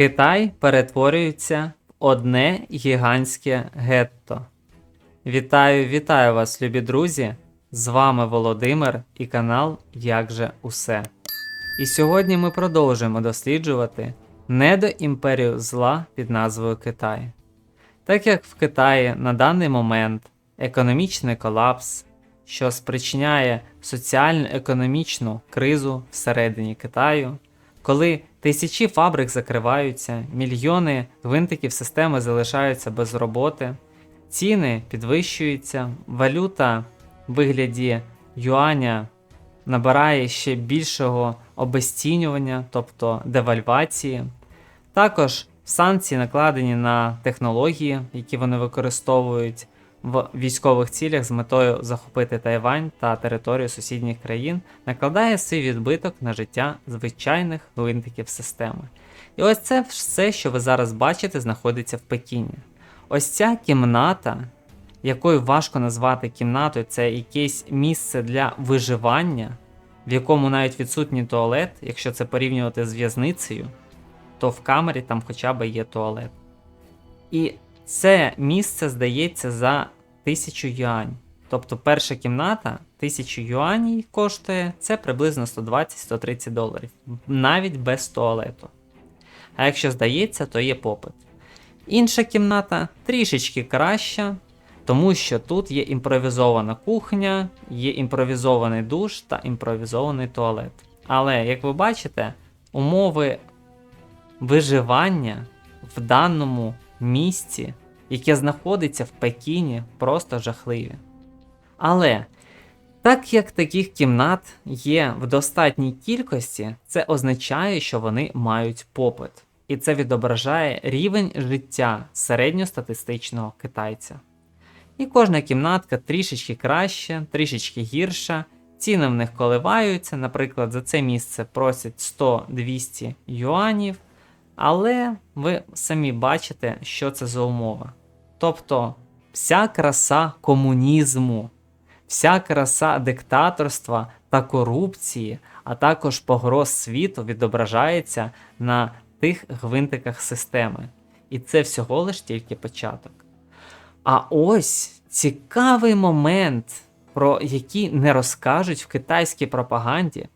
Китай перетворюється в одне гігантське гетто. Вітаю, вітаю вас, любі друзі! З вами Володимир і канал Як же Усе. І сьогодні ми продовжуємо досліджувати недоімперію зла під назвою Китай. Так як в Китаї на даний момент економічний колапс, що спричиняє соціально-економічну кризу всередині Китаю, коли тисячі фабрик закриваються, мільйони гвинтиків системи залишаються без роботи, ціни підвищуються, валюта в вигляді юаня набирає ще більшого обесцінювання, тобто девальвації. Також санкції накладені на технології, які вони використовують в військових цілях з метою захопити Тайвань та територію сусідніх країн, накладає свій відбиток на життя звичайних гвинтиків системи. І ось це все, що ви зараз бачите, знаходиться в Пекіні. Ось ця кімната, якою важко назвати кімнатою, це якесь місце для виживання, в якому навіть відсутній туалет, якщо це порівнювати з в'язницею, то в камері там хоча б є туалет. І це місце здається за 1000 юань. Тобто перша кімната 1000 юанів коштує це приблизно 120-130 доларів, навіть без туалету. А якщо здається, то є попит. Інша кімната трішечки краща, тому що тут є імпровізована кухня, є імпровізований душ та імпровізований туалет. Але, як ви бачите, умови виживання в даному місці, яке знаходиться в Пекіні, просто жахливі. Але так як таких кімнат є в достатній кількості, це означає, що вони мають попит. І це відображає рівень життя середньостатистичного китайця. І кожна кімнатка трішечки краще, трішечки гірша. Ціни в них коливаються, наприклад, за це місце просять 100-200 юанів. Але ви самі бачите, що це за умова. Тобто, вся краса комунізму, вся краса диктаторства та корупції, а також погроз світу відображається на тих гвинтиках системи. І це всього лиш тільки початок. А ось цікавий момент, про який не розкажуть в китайській пропаганді.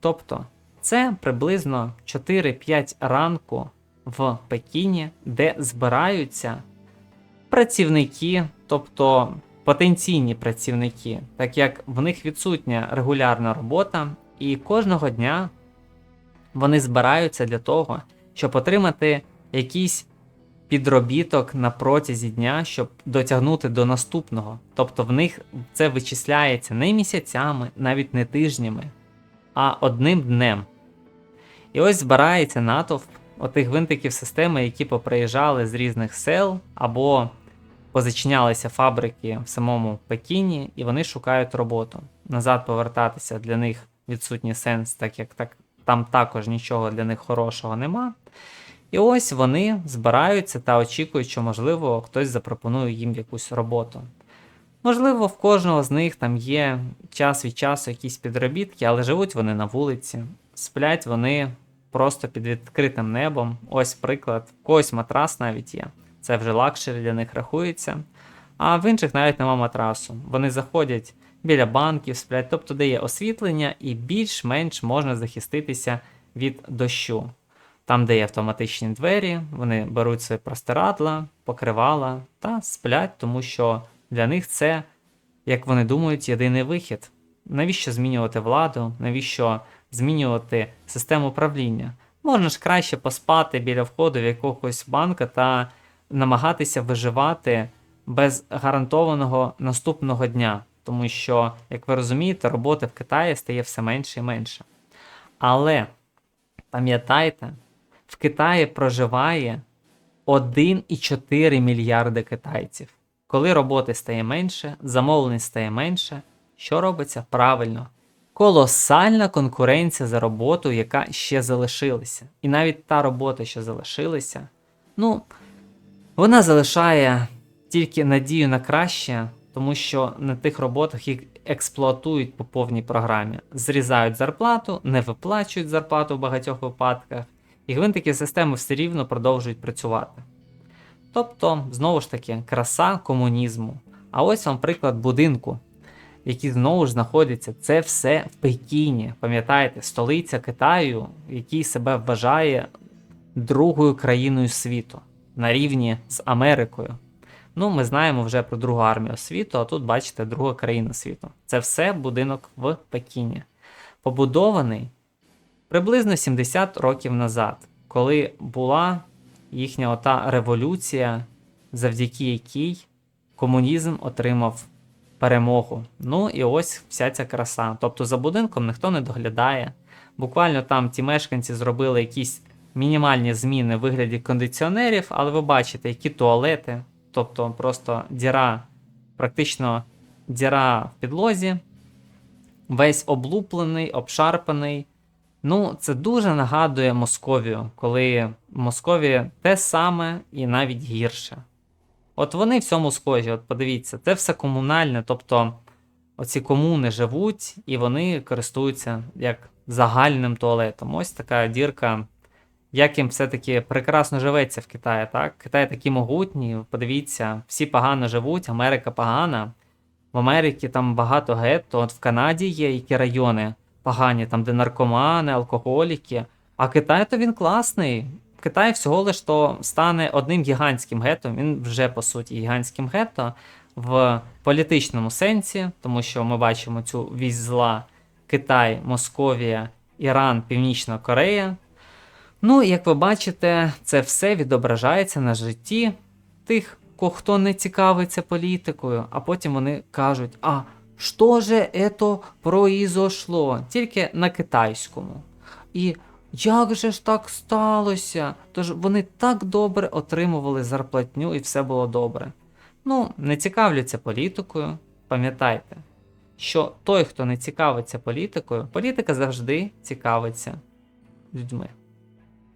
Тобто, це приблизно 4-5 ранку в Пекіні, де збираються працівники, тобто потенційні працівники, так як в них відсутня регулярна робота, і кожного дня вони збираються для того, щоб отримати якийсь підробіток на протязі дня, щоб дотягнути до наступного. Тобто в них це вичисляється не місяцями, навіть не тижнями, а одним днем. І ось збирається натовп отих винтиків системи, які поприїжджали з різних сел або позачинялися фабрики в самому Пекіні, і вони шукають роботу. Назад повертатися для них відсутній сенс, так як так, там також нічого для них хорошого нема. І ось вони збираються та очікують, що, можливо, хтось запропонує їм якусь роботу. Можливо, в кожного з них там є час від часу якісь підробітки, але живуть вони на вулиці, сплять вони просто під відкритим небом. Ось приклад, в когось матрас навіть є. Це вже лакшері для них рахується. А в інших навіть нема матрасу. Вони заходять біля банків, сплять, тобто де є освітлення, і більш-менш можна захиститися від дощу. Там, де є автоматичні двері, вони беруть свої простирадла, покривала та сплять, тому що для них це, як вони думають, єдиний вихід. Навіщо змінювати владу, навіщо змінювати систему управління? Можна ж краще поспати біля входу в якогось банка та намагатися виживати без гарантованого наступного дня, тому що, як ви розумієте, роботи в Китаї стає все менше і менше. Але пам'ятайте, в Китаї проживає 1,4 мільярди китайців. Коли роботи стає менше, замовлень стає менше, що робиться правильно? Колосальна конкуренція за роботу, яка ще залишилася. І навіть та робота, що залишилася, ну, вона залишає тільки надію на краще, тому що на тих роботах їх експлуатують по повній програмі. Зрізають зарплату, не виплачують зарплату в багатьох випадках. і гвинтики системи все рівно продовжують працювати. Тобто, знову ж таки, краса комунізму. А ось вам приклад будинку, який знову ж знаходиться. Це все в Пекіні. Пам'ятаєте, столиця Китаю, який себе вважає другою країною світу на рівні з Америкою. Ну, ми знаємо вже про другу армію світу, а тут бачите друга країна світу. Це все будинок в Пекіні. Побудований приблизно 70 років назад, коли була їхня ота революція, завдяки якій комунізм отримав перемогу. Ну і ось вся ця краса. Тобто за будинком ніхто не доглядає. Буквально там ті мешканці зробили якісь мінімальні зміни в вигляді кондиціонерів, але ви бачите, які туалети, тобто просто діра, практично діра в підлозі, весь облуплений, обшарпаний. Ну, це дуже нагадує Московію, коли в Московії те саме і навіть гірше. От вони в цьому схожі, от подивіться, це все комунальне, тобто оці комуни живуть і вони користуються як загальним туалетом. Ось така дірка, як їм все-таки прекрасно живеться в Китаї, так? Китай такий могутній, подивіться, всі погано живуть, Америка погана. В Америці там багато гетто, от в Канаді є які райони погані, там, де наркомани, алкоголіки. А Китай то він класний. Китай всього лиш то стане одним гігантським гетто, він вже по суті гігантським гетто в політичному сенсі, тому що ми бачимо цю вісь зла Китай, Московія, Іран, Північна Корея. Ну, як ви бачите, це все відображається на житті тих, хто не цікавиться політикою, а потім вони кажуть: а що же это произошло? Тільки на китайському. І як же ж так сталося? Тож вони так добре отримували зарплатню і все було добре. Ну, не цікавляться політикою, пам'ятайте, що той, хто не цікавиться політикою, політика завжди цікавиться людьми.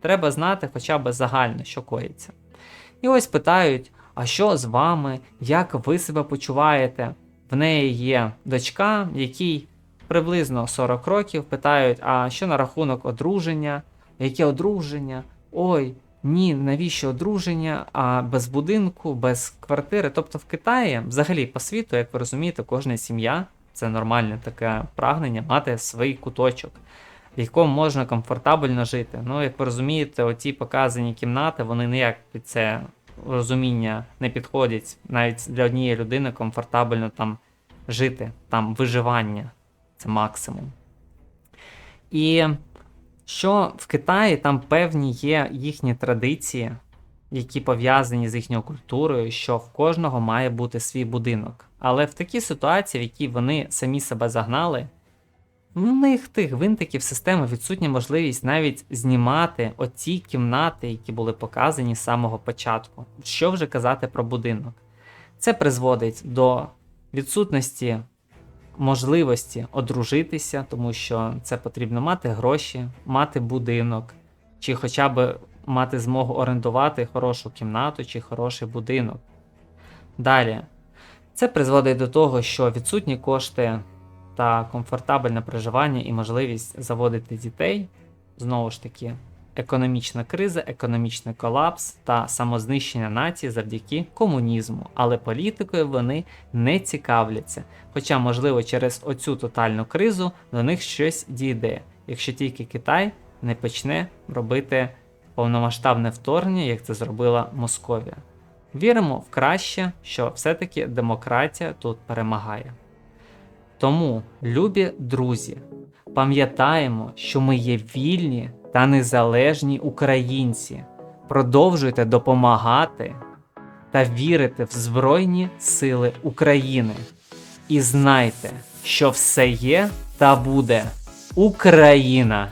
Треба знати хоча б загально, що коїться. І ось питають: а що з вами? Як ви себе почуваєте? В неї є дочка, якій приблизно 40 років, питають, а що на рахунок одруження? Яке одруження? Ой, ні, навіщо одруження, а без будинку, без квартири. Тобто в Китаї, взагалі по світу, як ви розумієте, кожна сім'я це нормальне таке прагнення мати свій куточок, в якому можна комфортабельно жити. Ну, як ви розумієте, оті показані кімнати, вони ніяк під це розуміння не підходять. Навіть для однієї людини комфортабельно там жити, там виживання це максимум. І що в Китаї там певні є їхні традиції, які пов'язані з їхньою культурою, що в кожного має бути свій будинок. Але в такій ситуації, в якій вони самі себе загнали, в них тих винтиків системи відсутня можливість навіть знімати оці кімнати, які були показані з самого початку. Що вже казати про будинок? Це призводить до відсутності можливості одружитися, тому що це потрібно мати гроші, мати будинок, чи хоча б мати змогу орендувати хорошу кімнату чи хороший будинок. Далі, це призводить до того, що відсутні кошти та комфортабельне проживання і можливість заводити дітей, знову ж таки, економічна криза, економічний колапс та самознищення нації завдяки комунізму, але політикою вони не цікавляться. Хоча, можливо, через оцю тотальну кризу до них щось дійде, якщо тільки Китай не почне робити повномасштабне вторгнення, як це зробила Московія. Віримо в краще, що все-таки демократія тут перемагає. Тому, любі друзі, пам'ятаємо, що ми є вільні та незалежні українці. Продовжуйте допомагати та вірити в Збройні Сили України. І знайте, що все є та буде Україна!